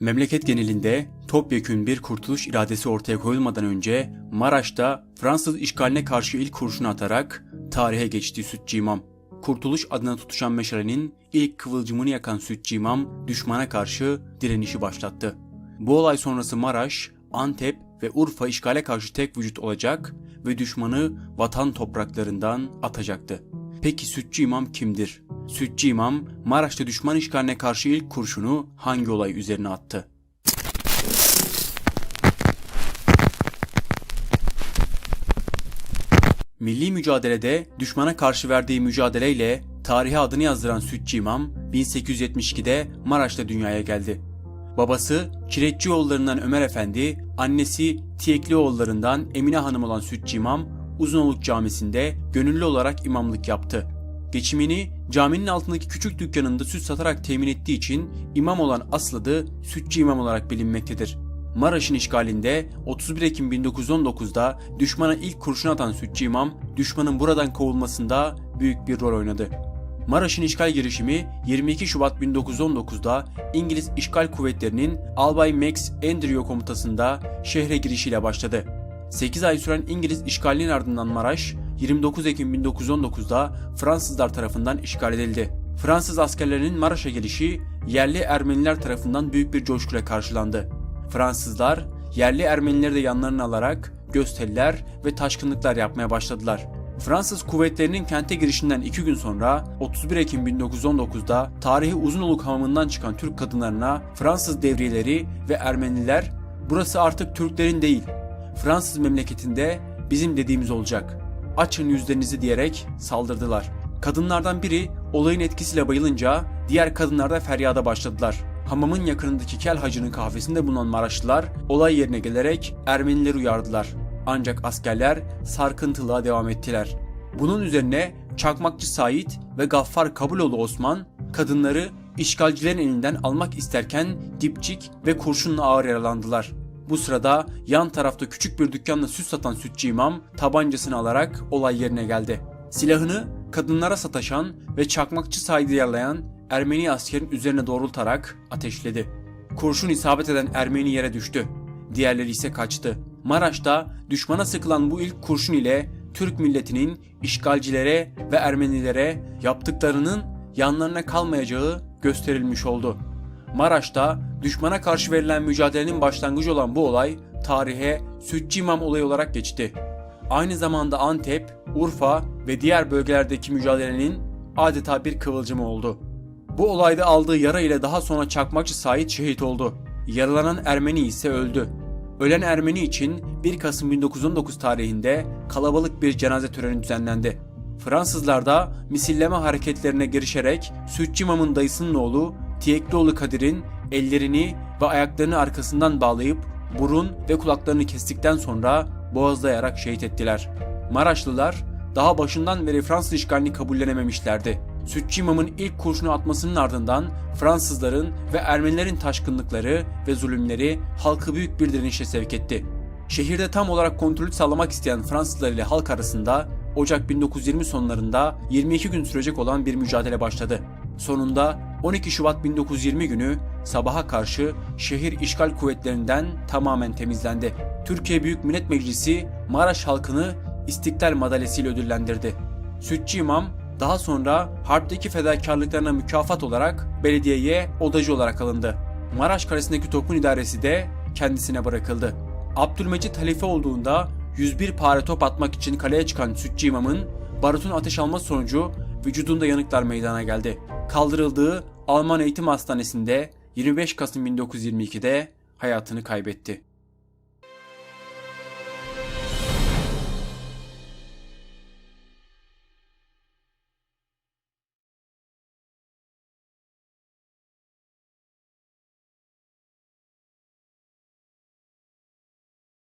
Memleket genelinde topyekün bir kurtuluş iradesi ortaya koyulmadan önce Maraş'ta Fransız işgaline karşı ilk kurşunu atarak tarihe geçti Sütçü İmam. Kurtuluş adına tutuşan meşalenin ilk kıvılcımını yakan Sütçü İmam düşmana karşı direnişi başlattı. Bu olay sonrası Maraş, Antep ve Urfa işgale karşı tek vücut olacak ve düşmanı vatan topraklarından atacaktı. Peki Sütçü İmam kimdir? Sütçü İmam Maraş'ta düşman işgaline karşı ilk kurşunu hangi olay üzerine attı? Milli mücadelede düşmana karşı verdiği mücadeleyle tarihe adını yazdıran Sütçü İmam 1872'de Maraş'ta dünyaya geldi. Babası Kireççioğullarından Ömer Efendi, annesi Tiyeklioğullarından Emine Hanım olan Sütçü İmam, Uzunoluk Camisi'nde gönüllü olarak imamlık yaptı. Geçimini caminin altındaki küçük dükkanında süt satarak temin ettiği için imam olan asıl adı Sütçü İmam olarak bilinmektedir. Maraş'ın işgalinde 31 Ekim 1919'da düşmana ilk kurşun atan Sütçü İmam, düşmanın buradan kovulmasında büyük bir rol oynadı. Maraş'ın işgal girişimi 22 Şubat 1919'da İngiliz işgal kuvvetlerinin Albay Max Andrew komutasında şehre girişiyle başladı. 8 ay süren İngiliz işgalinin ardından Maraş, 29 Ekim 1919'da Fransızlar tarafından işgal edildi. Fransız askerlerinin Maraş'a gelişi yerli Ermeniler tarafından büyük bir coşkuyla karşılandı. Fransızlar yerli Ermenileri de yanlarına alarak gösteriler ve taşkınlıklar yapmaya başladılar. Fransız kuvvetlerinin kente girişinden iki gün sonra 31 Ekim 1919'da tarihi Uzunoluk hamamından çıkan Türk kadınlarına Fransız devriyeleri ve Ermeniler burası artık Türklerin değil Fransız memleketinde bizim dediğimiz olacak. Açın yüzlerinizi diyerek saldırdılar. Kadınlardan biri olayın etkisiyle bayılınca diğer kadınlar da feryada başladılar. Hamamın yakınındaki Kel Hacı'nın kahvesinde bulunan Maraşlılar olay yerine gelerek Ermenileri uyardılar. Ancak askerler sarkıntılığa devam ettiler. Bunun üzerine Çakmakçı Sait ve Gaffar Kabuloğlu Osman kadınları işgalcilerin elinden almak isterken dipçik ve kurşunla ağır yaralandılar. Bu sırada yan tarafta küçük bir dükkanda süt satan sütçü imam tabancasını alarak olay yerine geldi. Silahını kadınlara sataşan ve çakmakçı Said'i yaralayan Ermeni askerin üzerine doğrultarak ateşledi. Kurşun isabet eden Ermeni yere düştü. Diğerleri ise kaçtı. Maraş'ta düşmana sıkılan bu ilk kurşun ile Türk milletinin işgalcilere ve Ermenilere yaptıklarının yanlarına kalmayacağı gösterilmiş oldu. Maraş'ta düşmana karşı verilen mücadelenin başlangıcı olan bu olay tarihe Sütçü İmam olayı olarak geçti. Aynı zamanda Antep, Urfa ve diğer bölgelerdeki mücadelenin adeta bir kıvılcımı oldu. Bu olayda aldığı yara ile daha sonra Çakmakçı Sait şehit oldu. Yaralanan Ermeni ise öldü. Ölen Ermeni için 1 Kasım 1919 tarihinde kalabalık bir cenaze töreni düzenlendi. Fransızlar da misilleme hareketlerine girişerek Sütçü İmam'ın dayısının oğlu Tiyeklioğlu Kadir'in ellerini ve ayaklarını arkasından bağlayıp burun ve kulaklarını kestikten sonra boğazlayarak şehit ettiler. Maraşlılar daha başından beri Fransız işgalini kabullenememişlerdi. Sütçü İmam'ın ilk kurşunu atmasının ardından Fransızların ve Ermenilerin taşkınlıkları ve zulümleri halkı büyük bir direnişe sevk etti. Şehirde tam olarak kontrolü sağlamak isteyen Fransızlar ile halk arasında Ocak 1920 sonlarında 22 gün sürecek olan bir mücadele başladı. Sonunda 12 Şubat 1920 günü sabaha karşı şehir işgal kuvvetlerinden tamamen temizlendi. Türkiye Büyük Millet Meclisi Maraş halkını İstiklal Madalyası ile ödüllendirdi. Sütçü İmam daha sonra harpteki fedakarlıklarına mükafat olarak belediyeye odacı olarak alındı. Maraş Kalesi'ndeki topun idaresi de kendisine bırakıldı. Abdülmecit halife olduğunda 101 pare top atmak için kaleye çıkan Sütçü İmam'ın barutun ateş alması sonucu vücudunda yanıklar meydana geldi. Kaldırıldığı Alman Eğitim Hastanesi'nde 25 Kasım 1922'de hayatını kaybetti.